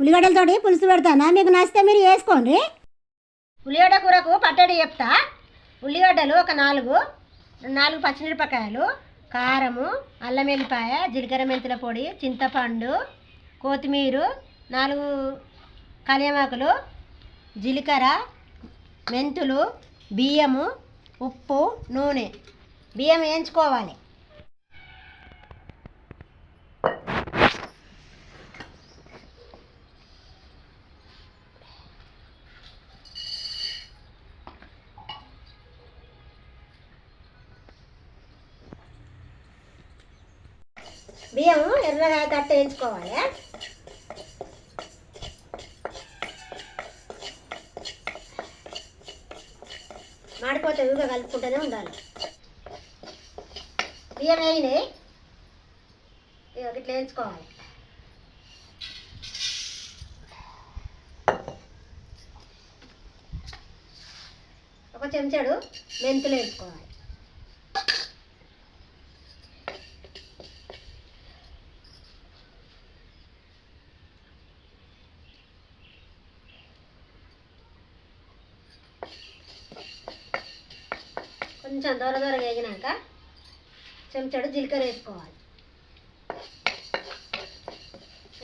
ఉల్లిగడ్డలతోటి పులుసు పెడతానా? మీకు నచ్చితే మీరు వేసుకోండి. ఉల్లిగడ్డ కూరకు పట్టడి చెప్తా. ఉల్లిగడ్డలు ఒక నాలుగు నాలుగు పచ్చిమిరపకాయలు కారము అల్లం వెల్లిపాయ జీలకర్ర మెంతుల పొడి చింతపండు కొత్తిమీర నాలుగు కలియమాకులు జీలకర్ర మెంతులు బియ్యము ఉప్పు నూనె. బియ్యం వేయించుకోవాలి. బియ్యం ఎర్రగా కట్ట వేయించుకోవాలి. మాడిపోతే ఊగా కలుపుకుంటూనే ఉండాలి. బియ్యం వేయినాయి ఇట్లా వేయించుకోవాలి. ఒక చెంచాడు మెంతులు వేసుకోవాలి కొంచెం దూర దూరగా వేగినాక చెంచాడు జీలకర్ర వేసుకోవాలి.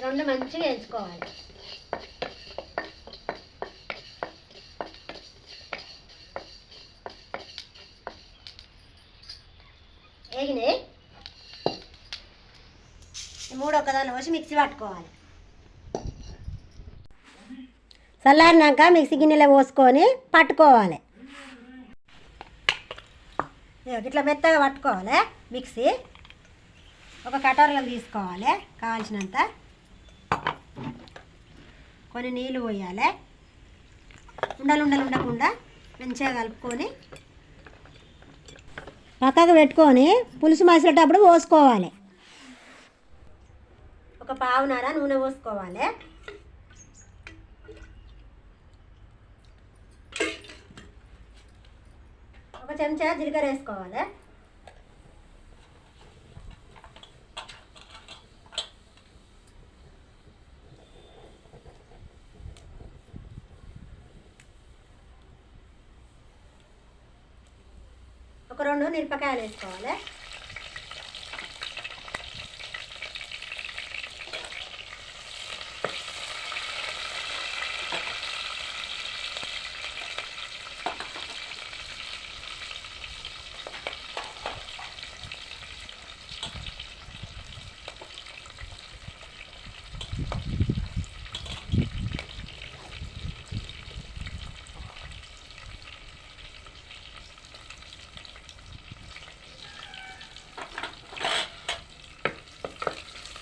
రెండు మంచిగా వేయించుకోవాలి. వేగినాయి. మూడు ఒకదాన్ని పోసి మిక్సీ పట్టుకోవాలి. చల్లారినాక మిక్సీ గిన్నెలో పోసుకొని పట్టుకోవాలి. ఇట్లా మెత్తగా పట్టుకోవాలి మిక్సీ. ఒక కటోరలో తీసుకోవాలి కావాల్సినంత. కొన్ని నీళ్ళు పోయాలి. ఉండలు ఉండలు ఉండకుండా మంచిగా కలుపుకొని పక్కకు పెట్టుకొని పులుసు మసిలేటప్పుడు పోసుకోవాలి. ఒక పావున్నర నూనె పోసుకోవాలి. చెంచా జీలకర్ర వేసుకోవాలి. ఒక రెండు మిరపకాయలు వేసుకోవాలి.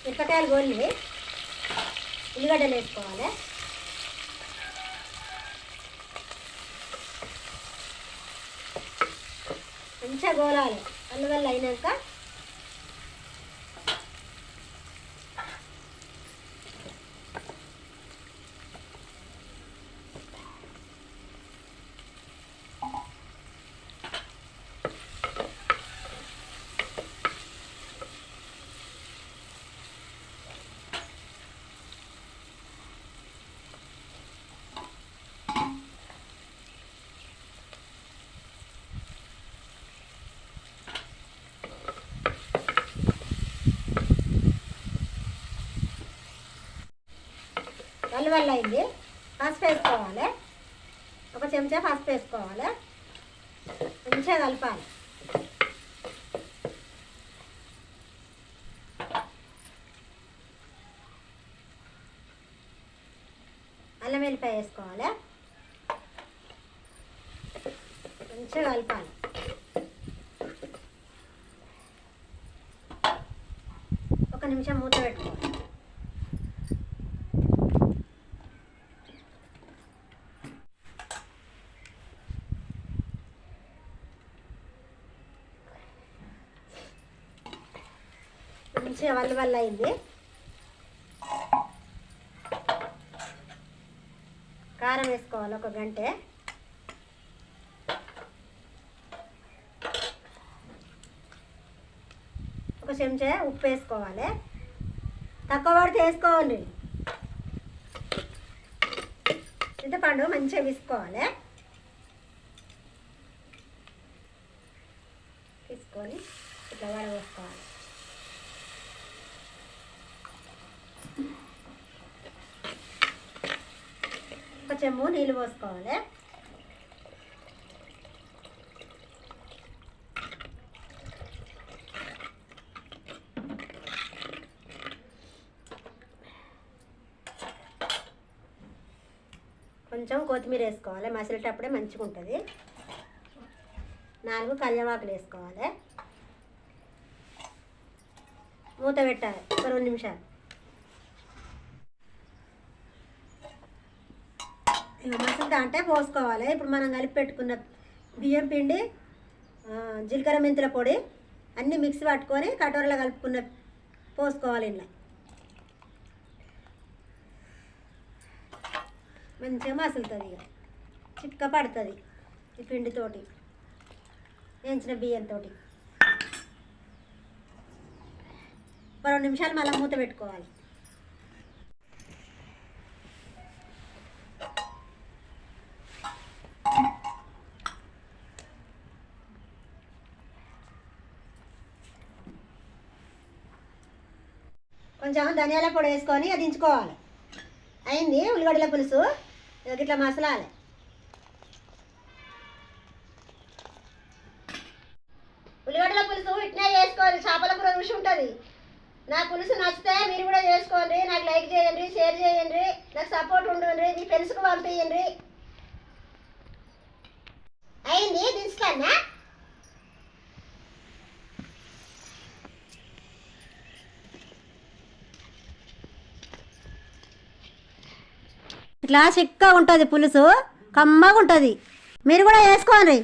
మిరపకాయలు గోలి ఉల్లిగడ్డలు వేసుకోవాలి. మంచిగా గోలాలి. అల్లుగల్లు అయినాక వల్ల అయింది. పసుపు వేసుకోవాలి. ఒక చెంచా పసుపు వేసుకోవాలి. మంచిగా కలపాలి. అల్లం వెల్లిపాయ వేసుకోవాలి. మంచిగా కలపాలి. ఒక నిమిషం మూత పెట్టుకోవాలి. మంచిగా వల్ల వల్ల అయింది. కారం వేసుకోవాలి ఒక గంట. ఒక చెంచా ఉప్పు వేసుకోవాలి. తక్కువ పడితే వేసుకోవాలి చింతపండు మంచిగా విసుకోవాలి తీసుకొని ఇట్లా వేసుకోవాలి ఒక చెమ్ము నీళ్ళు పోసుకోవాలి. కొంచెం కొత్తిమీర వేసుకోవాలి. మసిలేటప్పుడే మంచిగా ఉంటుంది నాలుగు కళ్యమాకులు వేసుకోవాలి. మూత పెట్టాలి. ఒక రెండు నిమిషాలు. ఇక మసలుతా అంటే పోసుకోవాలి. ఇప్పుడు మనం కలిపి పెట్టుకున్న బియ్యం పిండి జీలకర్ర మెంతుల పొడి అన్నీ మిక్సీ పట్టుకొని కటోరలో కలుపుకున్న పోసుకోవాలి ఇలా మంచిగా మసులుతుంది ఇక. చిక్క పడుతుంది ఈ పిండితోటి వేయించిన బియ్యంతో ఒక రెండు నిమిషాలు మళ్ళీ మూత పెట్టుకోవాలి. కొంచెం ధనియాల పొడి వేసుకొని అది దించుకోవాలి. అయింది? ఉల్లిగడ్డల పులుసు. ఇట్లా మసలాలి. ఉల్లిగడ్డల పులుసు ఇట్నే చేసుకోవాలి. చేపల కూర రుచి ఉంటుంది. నా పులుసు నచ్చితే మీరు కూడా చేసుకోండి. నాకు లైక్ చేయండి షేర్ చేయండి. నాకు సపోర్ట్ ఉండండి. మీ ఫ్రెండ్స్కి పంపించండి అయింది దించుతానా ఇట్లా ఉంటుంది పులుసు కమ్మగా ఉంటుంది మీరు కూడా వేసుకోండి